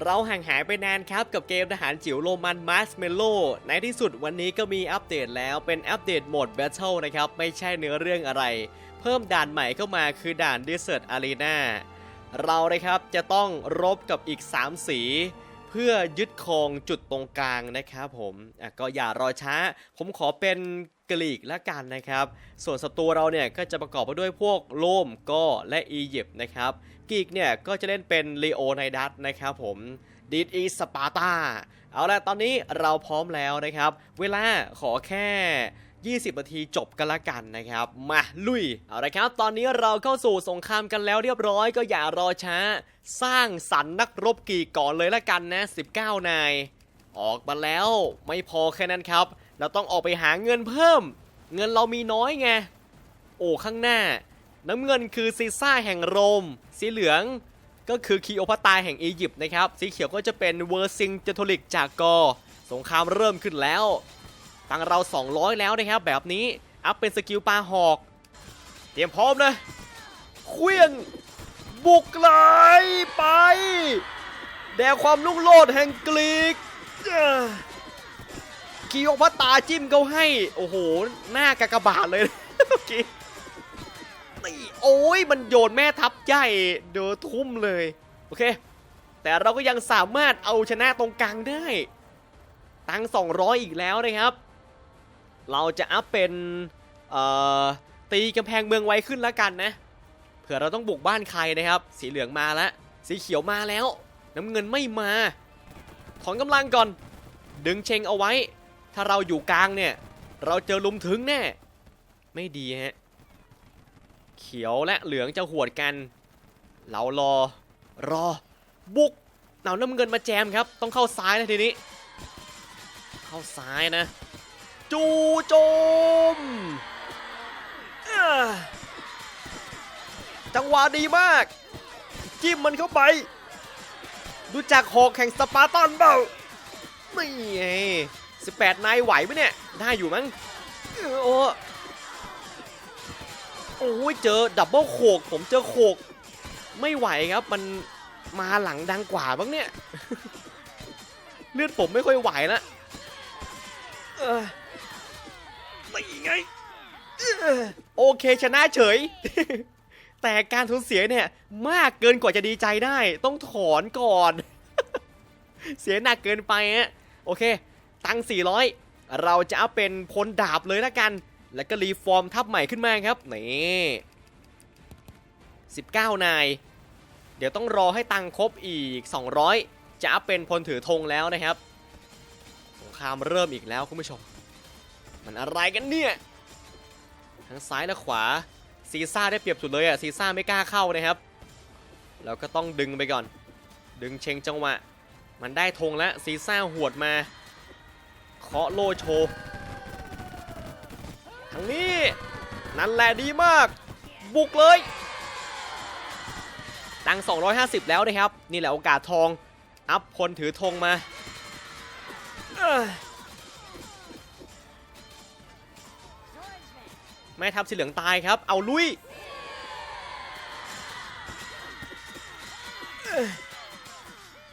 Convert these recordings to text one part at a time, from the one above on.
เราห่างหายไปนานครับกับเกมทหารจิ๋วโรมันมาร์สเมโลในที่สุดวันนี้ก็มีอัปเดตแล้วเป็นอัปเดตโหมด Battle นะครับ ไม่ใช่เนื้อเรื่องอะไร เพิ่มด่านใหม่เข้ามาคือด่าน Desert Arena เรานะครับจะต้องรบกับอีก 3 สี เพื่อยึดครองจุดตรงกลางนะครับผมอะก็อย่ารอช้า ผมขอเป็น กรีกละกันนะครับ ส่วนศัตรูเราเนี่ยก็จะประกอบไปด้วยพวกโรมก็และอียิปต์นะครับกรีกเนี่ยก็จะเล่นเป็นลีโอไนดัสนะครับผมดีดอีสปาร์ตาเอาละตอนนี้เราพร้อมแล้วนะครับ เวลาขอแค่ 20 นาทีจบกันละกันนะครับ มาลุย เอาละครับ ตอนนี้เราเข้าสู่สงครามกันแล้วเรียบร้อยก็อย่ารอช้า สร้างสรรค์นักรบกีกก่อนเลยละกันนะ 19 นาย ออกมาแล้วไม่พอแค่นั้นครับ เราต้องออกไปหาเงินเพิ่ม เงินเรามีน้อยไง โอ้ข้างหน้า น้ำเงินคือซีซ่าแห่งโรม สีเหลืองก็คือคีโอพัตาแห่งอียิปต์นะครับ สีเขียวก็จะเป็นเวอร์ซิงเจโทลิกจากกอ สงครามเริ่มขึ้นแล้ว ตังเรา 200 แล้วนะครับ แบบนี้ อัพเป็นสกิลปลาหอก เตรียมพร้อมนะเคลื่องบุกเลยไป แด่ความลุ่งโลดแห่งกรีกเอ้อ คีโอพัตตาจิ้มเขาให้ โอ้โห หน้ากากบาทเลยเมื่อกี้นี่โอ้ยมันโยนแม่ทัพใหญ่เดือทุ่มเลย โอเค แต่เราก็ยังสามารถเอาชนะตรงกลางได้ ตัง200 อีกแล้วนะครับ เราจะอัพเป็นตีกำแพงเมืองไว้ขึ้นแล้วกันนะ เผื่อเราต้องบุกบ้านใครนะครับ สีเหลืองมาแล้ว สีเขียวมาแล้ว น้ำเงินไม่มา ถอนกำลังก่อน ดึงเชงเอาไว้ ถ้าเราอยู่กลางเนี่ย เราเจอลุมถึงแน่ ไม่ดีฮะ เขียวและเหลืองจะหวดกัน เรารอ รอ บุกเอาน้ำเงินมาแจมครับ ต้องเข้าซ้ายนะทีนี้ เข้าซ้ายนะ จูโจม จังหวะดีมาก จิ้มมันเข้าไป ดูจากหอกแข่งสปาร์ตันเปล่า นี่ไง 18นายไหวไหมเนี่ยได้อยู่มั้งโอ้โอ้ยเจอดับเบิลโขกผมเจอโขกไม่ไหวครับมันมาหลังดังกว่าบ้างเนี่ยเลือดผมไม่ค่อยไหวล้วเออไม่ไงโอเคชนะเฉย แต่การสูญเสียเนี่ยมากเกินกว่าจะดีใจได้ ต้องถอนก่อน เสียหนักเกินไปฮะโอเค ตังค์400 เราจะเอาเป็นพลดาบเลยละกัน แล้วก็รีฟอร์มทัพใหม่ขึ้นมาครับ นี่19 นาย เดี๋ยวต้องรอให้ตังครบอีก 200 จะอัพเป็นพลถือธงแล้วนะครับ สงครามเริ่มอีกแล้วคุณผู้ชม มันอะไรกันเนี่ย ทั้งซ้ายและขวา ซีซ่าได้เปรียบสุดเลยอะซีซ่าไม่กล้าเข้านะครับเราก็ต้องดึงไปก่อน ดึงเชงจังหวะ มันได้ธงแล้วซีซ่าหวดมา เคาะโลโชว์ทางนี้ นั่นแหละดีมาก บุกเลย ตัง 250 แล้วนะครับ นี่แหละโอกาสทอง อัพพลถือธงมา แม่ทัพสีเหลืองตายครับ เอาลุย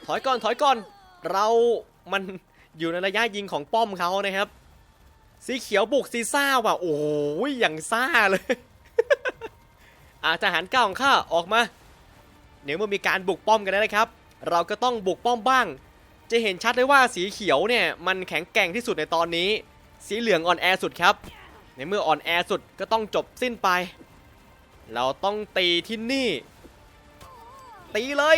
ถอยก่อนถอยก่อน เรามัน อยู่ในระยะยิงของป้อมเขานะครับ สีเขียวบุกซีซ่าว่ะโอ้ยอย่างซ่าเลยอาทหารเก้าของข้าออกมาเดี๋ยวเมื่อมีการบุกป้อมกันแล้วนะครับ เราก็ต้องบุกป้อมบ้าง จะเห็นชัดเลยว่าสีเขียวเนี่ยมันแข็งแกร่งที่สุดในตอนนี้ สีเหลืองอ่อนแอสุดครับ ในเมื่ออ่อนแอสุดก็ต้องจบสิ้นไป เราต้องตีที่นี่ ตีเลย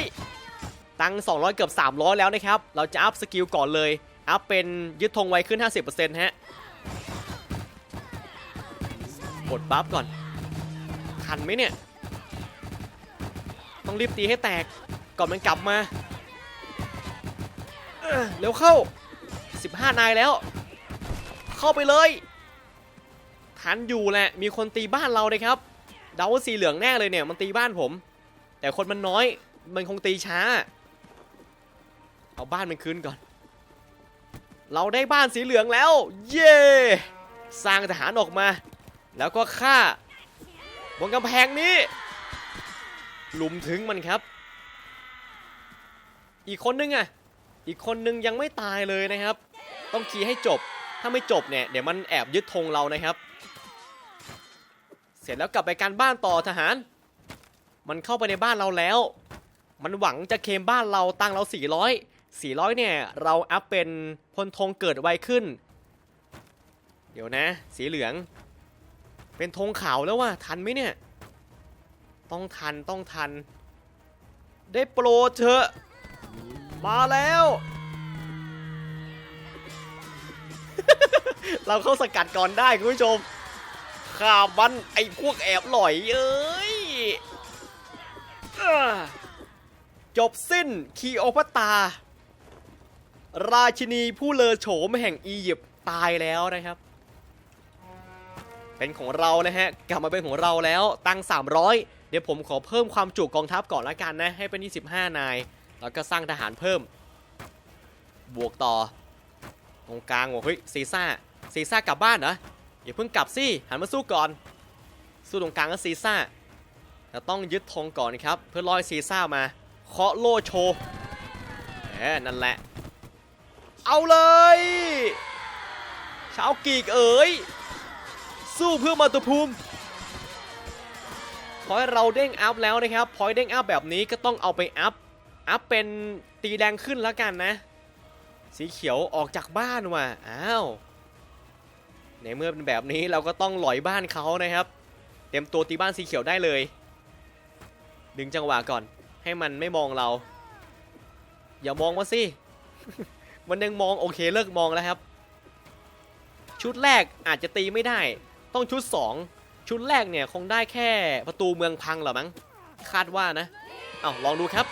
ตั้ง 200 เกือบ 300 แล้วนะครับ เราจะอัพสกิลก่อนเลย อัพเป็นยึดธงไวขึ้น 50%ฮะกดบัฟก่อน ทันไหมเนี่ย ต้องรีบตีให้แตก ก่อนมันกลับมา เร็วเข้า 15 นายแล้ว เข้าไปเลย ทันอยู่แหละ มีคนตีบ้านเราเลยครับ เดาว่าสีเหลืองแน่เลยเนี่ย มันตีบ้านผม แต่คนมันน้อย มันคงตีช้า เอาบ้านมันคืนก่อน เราได้บ้านสีเหลืองแล้ว เย้สร้างทหารออกมา แล้วก็ฆ่าบนกำแพงนี้ ลุมถึงมันครับ อีกคนนึงอะ อีกคนนึงยังไม่ตายเลยนะครับ ต้องคีย์ให้จบ ถ้าไม่จบเนี่ยเดี๋ยวมันแอบยึดธงเรานะครับ เสร็จแล้วกลับไปการบ้านต่อทหาร มันเข้าไปในบ้านเราแล้ว มันหวังจะเคมบ้านเราตังเรา400 400 เนี่ย เราอัพเป็นพลธงเกิดไวขึ้น เดี๋ยวนะ สีเหลือง เป็นธงขาวแล้วว่ะ ทันไหมเนี่ย ต้องทันต้องทัน ได้โปรเถอะ มาแล้ว เราเข้าสกัดก่อนได้คุณผู้ชมข่ามันไอ้พวกแอบหล่อยเอ้ยจบสิ้นคีโอพัตา ราชินีผู้เลอโฉมแห่งอียิปต์ตายแล้วนะครับ เป็นของเรานะฮะกลับมาเป็นของเราแล้วตั้ง 300 เดี๋ยวผมขอเพิ่มความจุกองทัพก่อนละกันนะให้เป็น 25 นาย แล้วก็สร้างทหารเพิ่ม บวกต่อ ตรงกลางบอกเฮ้ยซีซ่าซีซ่ากลับบ้านเหรออย่าเพิ่งกลับสิหันมาสู้ก่อน สู้ตรงกลางก็ซีซ่าแต่ต้องยึดธงก่อนครับ เพื่อลอยซีซ่ามาเคาะโล่โชว์แหมนั่นแหละ เอาเลยชาวกีกเอ๋ยสู้เพื่อมาตุภูมิพอยเราเด้งอัพแล้วนะครับพอยเด้งอัพแบบนี้ก็ต้องเอาไปอัพอัพเป็นตีแรงขึ้นแล้วกันนะ สีเขียวออกจากบ้านว่ะอ้าวในเมื่อเป็นแบบนี้เราก็ต้องหลอยบ้านเขานะครับ เตรียมตัวตีบ้านสีเขียวได้เลย ดึงจังหวะก่อนให้มันไม่มองเรา อย่ามองมาสิ มันยังมองโอเคเลิกมองแล้วครับ ชุดแรกอาจจะตีไม่ได้ ต้องชุด 2 ชุดแรกเนี่ยคงได้แค่ประตูเมืองพังเหรอมั้งคาดว่านะเอาลองดูครับ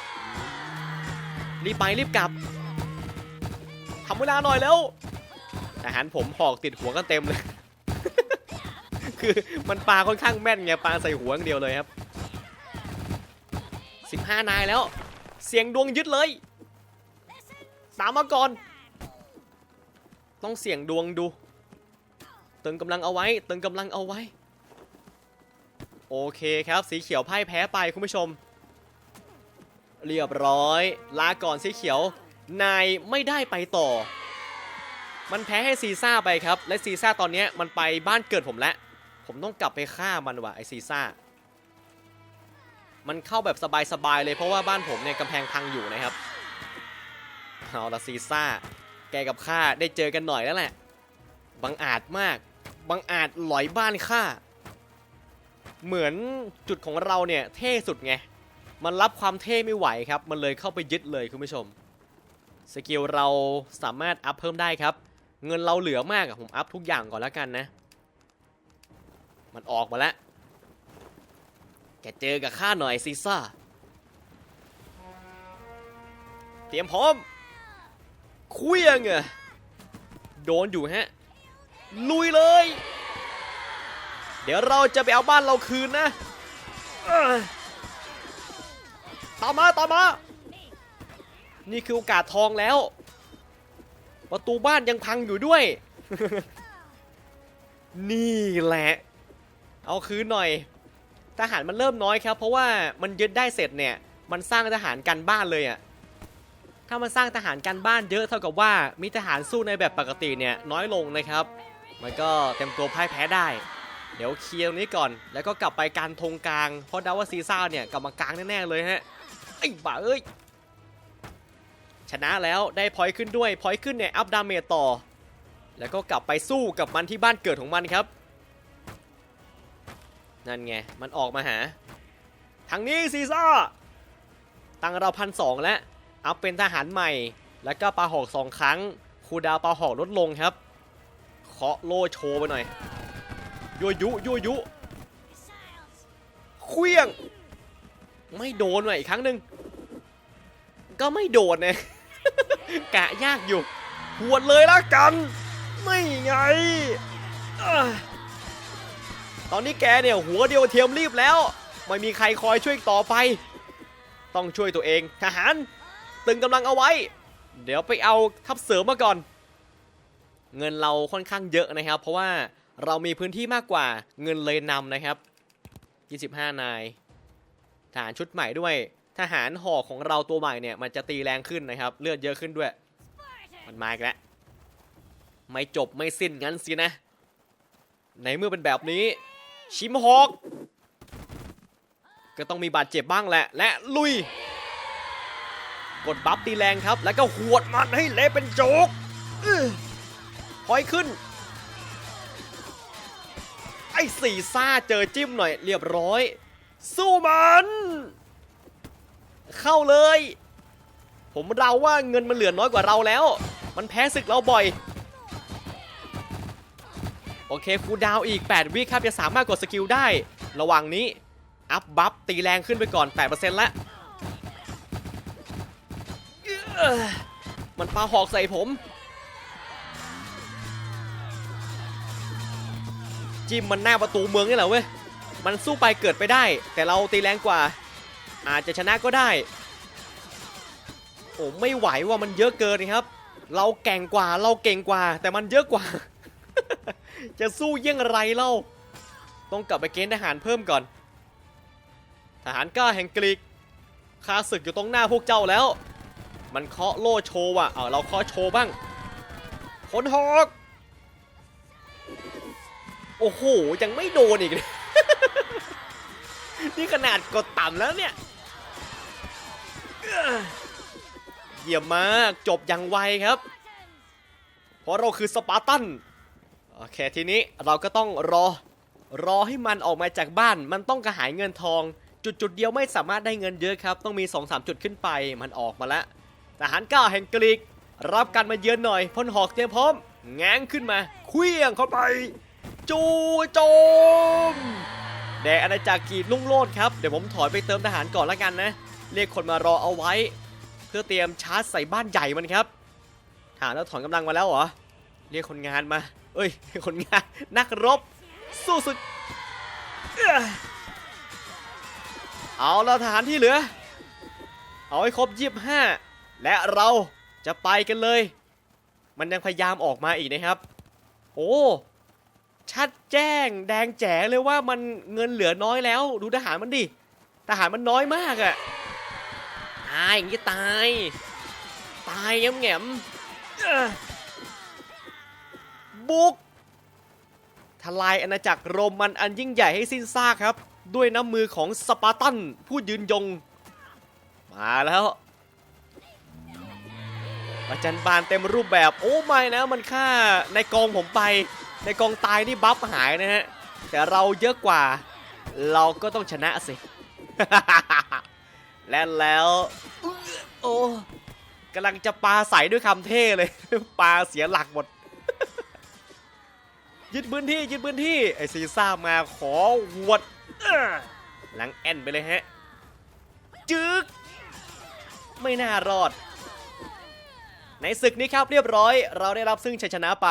รีบไปรีบกลับทำเวลาหน่อยแล้วทหารผมหอกติดหัวกันเต็มเลย คือมันปลาค่อนข้างแม่นไงปลาใส่หัวอย่างเดียวเลยครับ 15 นายแล้ว เสียงดวงยึดเลย ตามมาก่อน ต้องเสี่ยงดวงดูเติมกำลังเอาไว้เติมกำลังเอาไว้ โอเคครับ สีเขียวพ่ายแพ้ไปคุณผู้ชม เรียบร้อย ลาก่อนสีเขียว นายไม่ได้ไปต่อ มันแพ้ให้ซีซ่าไปครับ และซีซ่าตอนนี้มันไปบ้านเกิดผมแล้ว ผมต้องกลับไปฆ่ามันว่ะไอซีซ่า มันเข้าแบบสบายๆเลยเพราะว่าบ้านผมเนี่ยกำแพงพังอยู่นะครับเอาละซีซ่า แกกับข้าได้เจอกันหน่อยแล้วแหละ บังอาจมาก บังอาจหลอยบ้านข้า เหมือนจุดของเราเนี่ยเท่สุดไง มันรับความเท่ไม่ไหวครับ มันเลยเข้าไปยึดเลยคุณผู้ชม สกิลเราสามารถอัพเพิ่มได้ครับ เงินเราเหลือมากอะผมอัพทุกอย่างก่อนแล้วกันนะ มันออกมาแล้ว แกเจอกับข้าหน่อยซีซ่า เตรียมพร้อม เคลี้ยงอะโดนอยู่ฮะ ลุยเลย เดี๋ยวเราจะไปเอาบ้านเราคืนนะตามมาตามมา นี่คือโอกาสทองแล้ว ประตูบ้านยังพังอยู่ด้วย นี่แหละ เอาคืนหน่อย ทหารมันเริ่มน้อยครับ เพราะว่ามันยึดได้เสร็จเนี่ย มันสร้างทหารกันบ้านเลยอะ่ะ ถ้ามันสร้างทหารกันบ้านเยอะเท่ากับว่ามีทหารสู้ในแบบปกติเนี่ยน้อยลงนะครับ มันก็เต็มตัวพ่ายแพ้ได้ เดี๋ยวเคลียร์ตรงนี้ก่อน แล้วก็กลับไปการธงกลาง เพราะดาว่าซีซ่าเนี่ยกลับมากลางแน่ๆเลยฮะไอ้บ้าเอ้ยชนะแล้วได้พอยขึ้นด้วยพอยขึ้นเนี่ยอัพดาเมจต่อ แล้วก็กลับไปสู้กับมันที่บ้านเกิดของมันครับ นั่นไง มันออกมาหาทางนี้ซีซ่า ตังเราพันสองแล้ว อัพเป็นทหารใหม่ แล้วก็ปาหอกสองครั้ง คูดาวน์ปาหอกลดลงครับ เคาะโลโชว์ไปหน่อยยั่วยุยั่วยุเคลี้ยง ไม่โดนว่ะอีกครั้งหนึ่งก็ไม่โดนนะกะยากอยู่หวดเลยละกัน ไม่ไง ตอนนี้แกเนี่ยหัวเดียวเทียมรีบแล้ว ไม่มีใครคอยช่วยต่อไป ต้องช่วยตัวเองทหาร ตึงกำลังเอาไว้ เดี๋ยวไปเอาทัพเสริมมาก่อน เงินเราค่อนข้างเยอะนะครับ เพราะว่าเรามีพื้นที่มากกว่าเงินเลยนำนะครับ 25 นายทหารชุดใหม่ด้วย ทหารหอกของเราตัวใหม่เนี่ยมันจะตีแรงขึ้นนะครับ เลือดเยอะขึ้นด้วย มันมาอีกแล้วไม่จบไม่สิ้นงั้นสินะ ในเมื่อเป็นแบบนี้ ชิมฮอก ก็ต้องมีบาดเจ็บบ้างแหละ และลุย กดบัฟตีแรงครับ แล้วก็หวดมันให้เละเป็นโจกอื้อพอยขึ้น ไอ้สี่ซ่าเจอจิ้มหน่อยเรียบร้อย สู้มัน เข้าเลย ผมเราว่าเงินมันเหลือน้อยกว่าเราแล้ว มันแพ้ศึกเราบ่อย โอเคคูดาวอีก 8 วิครับจะสามารถกดสกิลได้ ระหว่างนี้ อัพบัฟตีแรงขึ้นไปก่อน8%ละเอ้อ มันปาหอกใส่ผม จิ้มมันหน้าประตูเมืองนี่แหละเว้ย มันสู้ไปเกิดไปได้ แต่เราตีแรงกว่า อาจจะชนะก็ได้ โอ้ไม่ไหวว่ามันเยอะเกินครับ เราแก่งกว่าเราเก่งกว่า แต่มันเยอะกว่า จะสู้เยี่ยงไรเล่า ต้องกลับไปเกณฑ์ทหารเพิ่มก่อน ทหารกล้าแห่งกรีกข้าศึกอยู่ตรงหน้าพวกเจ้าแล้ว มันเคาะโล่โชว์ว่ะ เอาเราเคาะโชว์บ้างขนหอกโอ้โห ยังไม่โดนอีกเลยนี่ขนาดกดต่ำแล้วเนี่ย เยี่ยมมาก จบอย่างไวครับ เพราะเราคือสปาร์ตัน โอเค ทีนี้เราก็ต้องรอ รอให้มันออกมาจากบ้าน มันต้องกระหายเงินทอง จุดจุดเดียวไม่สามารถได้เงินเยอะครับ ต้องมี 2-3 จุดขึ้นไป มันออกมาแล้ว ทหารก้าแห่งกรีก รับการมาเยือนหน่อยพ่นหอกเตรียมพร้อมง้างขึ้นมาเคลี้ยงเข้าไป จูโจมแดอาณาจักรกรีดลุ่งโลดครับเดี๋ยวผมถอยไปเติมทหารก่อนละกันนะ เรียกคนมารอเอาไว้ เพื่อเตรียมชาร์จใส่บ้านใหญ่มันครับทหารแล้วถอนกำลังมาแล้วเหรอเรียกคนงานมา เอ้ยคนงานนักรบ สู้สุด เอ้อเอาแล้วทหารที่เหลือ เอาให้ครบยี่ห้า และเราจะไปกันเลย มันยังพยายามออกมาอีกนะครับ โอ้ ชัดแจ้งแดงแจ๋เลยว่ามันเงินเหลือน้อยแล้ว ดูทหารมันดิ ทหารมันน้อยมากอะตายอย่างนี้ตาย ตายแง้มแง้มบุก ทลายอาณาจักรโรมันอันยิ่งใหญ่ให้สิ้นซากครับ ด้วยน้ำมือของสปาร์ตันผู้ยืนยง มาแล้ว ประจันบานเต็มรูปแบบโอ้ไม่นะมันฆ่าในกองผมไป ในกองตายนี่บัฟหายนะฮะแต่เราเยอะกว่า เราก็ต้องชนะสิ และแล้วโอ้กำลังจะปาใส่ด้วยคำเท่เลย ปาเสียหลักหมด ยึดพื้นที่ยึดพื้นที่ไอซีซ่ามาขอหวดหลังแอนไปเลยฮะจึกไม่น่ารอด ในศึกนี้ครับเรียบร้อย เราได้รับซึ่งชัยชนะไป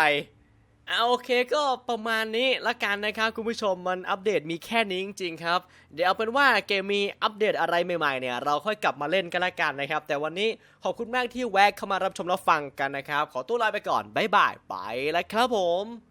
เอาโอเคก็ประมาณนี้ละกันนะครับคุณผู้ชมมันอัปเดตมีแค่นี้จริงๆครับ เดี๋ยวเอาเป็นว่าเกมมีอัปเดตอะไรใหม่ๆเนี่ยเราค่อยกลับมาเล่นกันละกันนะครับ แต่วันนี้ขอบคุณมากที่แวะเข้ามารับชมรับฟังกันนะครับ ขอตัวลาไปก่อนบ๊ายบายไปแล้วครับผม